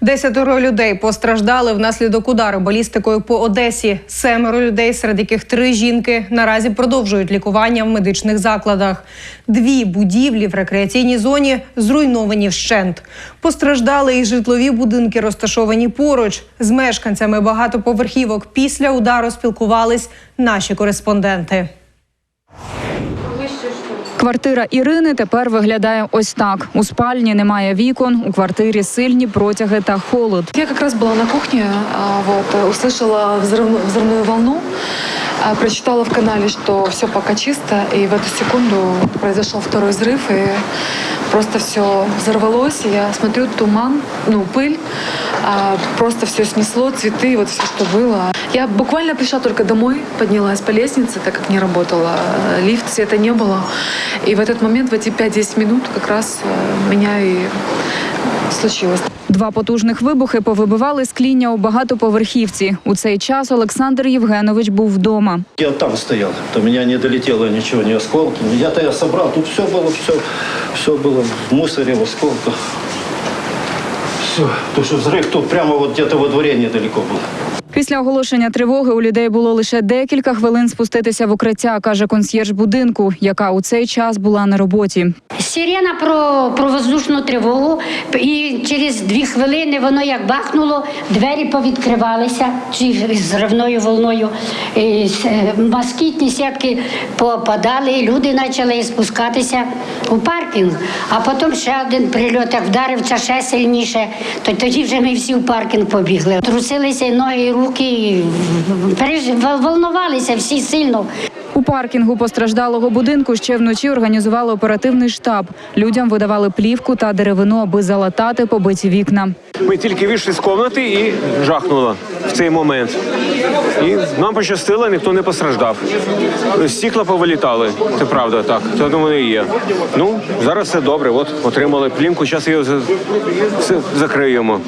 Десятеро людей постраждали внаслідок удару балістикою по Одесі. Семеро людей, серед яких три жінки, наразі продовжують лікування в медичних закладах. Дві будівлі в рекреаційній зоні зруйновані вщент. Постраждали і житлові будинки, розташовані поруч. З мешканцями багатоповерхівок після удару спілкувались наші кореспонденти. Квартира Ірини тепер виглядає ось так: у спальні немає вікон, у квартирі сильні протяги та холод. Я как раз была на кухне, а, вот, э, услышала взрыв- взрывную волну, а, Прочитала в канале, что все пока чисто, и в эту секунду произошел второй взрыв, и просто все взорвалось, и я смотрю, туман, ну, пыль, а, просто все снесло, цветы, вот все, что было. Я буквально пришла только домой, поднялась по лестнице, так как не работала э, лифт, света не было, и в этот момент, в эти 5-10 минут как раз э, меня и случилось. Два потужних вибухи повибивали скління у багатоповерхівці. У цей час Олександр Євгенович був вдома. Я там стоял, до меня не долетело ничего, ни осколки. Я-то я собрал, тут все было, все, все было в мусоре, в осколках. Все, потому что взрыв тут прямо вот где-то во дворе недалеко был. Після оголошення тривоги у людей було лише декілька хвилин спуститися в укриття, каже консьєрж будинку, яка у цей час була на роботі. Сирена про, про воздушну тривогу, і через дві хвилини воно як бахнуло, двері повідкривалися чи зривною волною. І е, москітні сітки попадали, і люди почали спускатися у паркінг. А потім ще один прильот, як вдарив це ще сильніше, то тоді вже ми всі в паркінг побігли. Трусилися ноги, і руки, вол- волнувалися всі сильно. У паркінгу постраждалого будинку ще вночі організували оперативний штаб. Людям видавали плівку та деревину, аби залатати побиті вікна. Ми тільки вийшли з кімнати і жахнуло в цей момент. І нам пощастило, ніхто не постраждав. Стікла повилітали, це правда, так. Це думаю, і є. Ну, зараз все добре. От отримали плінку, зараз її закриємо.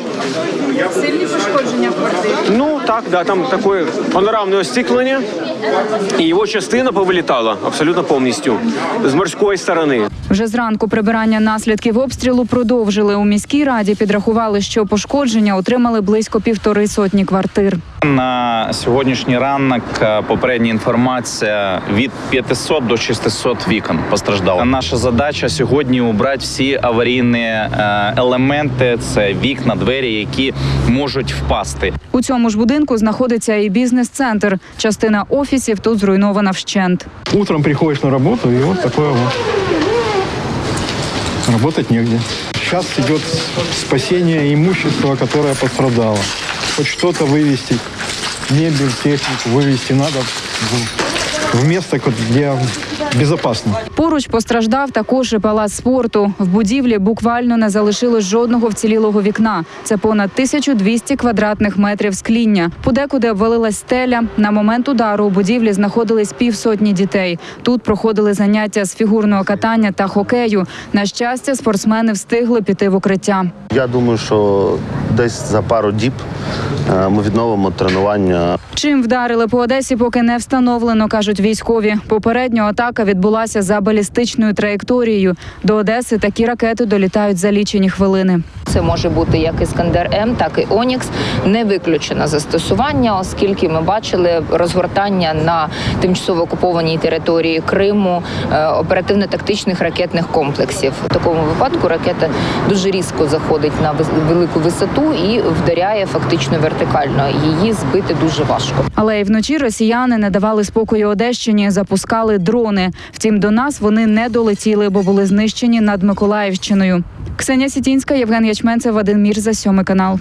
Сильні пошкодження квартири. Ну так, да, там таке панорамне остіклення, і його частина повилітала абсолютно повністю з морської сторони. Вже зранку прибирання наслідків обстрілу продовжили. У міській раді підрахували, що пошкодження отримали близько півтори сотні квартир. На сьогоднішній ранок е, попередня інформація від 500 до 600 вікон постраждало. Наша задача сьогодні убрати всі аварійні е, елементи. Це вікна, двері, які можуть впасти. У цьому ж будинку знаходиться і бізнес-центр. Частина офісів тут зруйнована вщент. Утром приходиш на роботу, і ось таке вот. Работать негде. Сейчас идет спасение имущества, которое пострадало. Хоть что-то вывести, мебель, технику вывести надо в, место, где безопасно. Поруч постраждав також і палац спорту. В будівлі буквально не залишилось жодного вцілілого вікна. Це понад 1200 квадратних метрів скління. Подекуди обвалилась стеля. На момент удару у будівлі знаходились півсотні дітей. Тут проходили заняття з фігурного катання та хокею. На щастя, спортсмени встигли піти в укриття. Я думаю, що десь за пару діб е, ми відновимо тренування Чим вдарили по Одесі, поки не встановлено, кажуть військові. Попередньо атака відбулася за балістичною траєкторією. До Одеси такі ракети долітають за лічені хвилини. Це може бути як Іскандер М, так і Онікс. Не виключено застосування, оскільки ми бачили розгортання на тимчасово окупованій території Криму е, оперативно-тактичних ракетних комплексів. В такому випадку ракета дуже різко заходить на велику висоту і вдаряє фактично вертикально. Її збити дуже важко. Але й вночі росіяни не давали спокою Одещині, запускали дрони. Втім, до нас вони не долетіли, бо були знищені над Миколаївщиною. Ксенія Сітінська, Євген Ячменцев, Вадим Мірза, сьомий канал.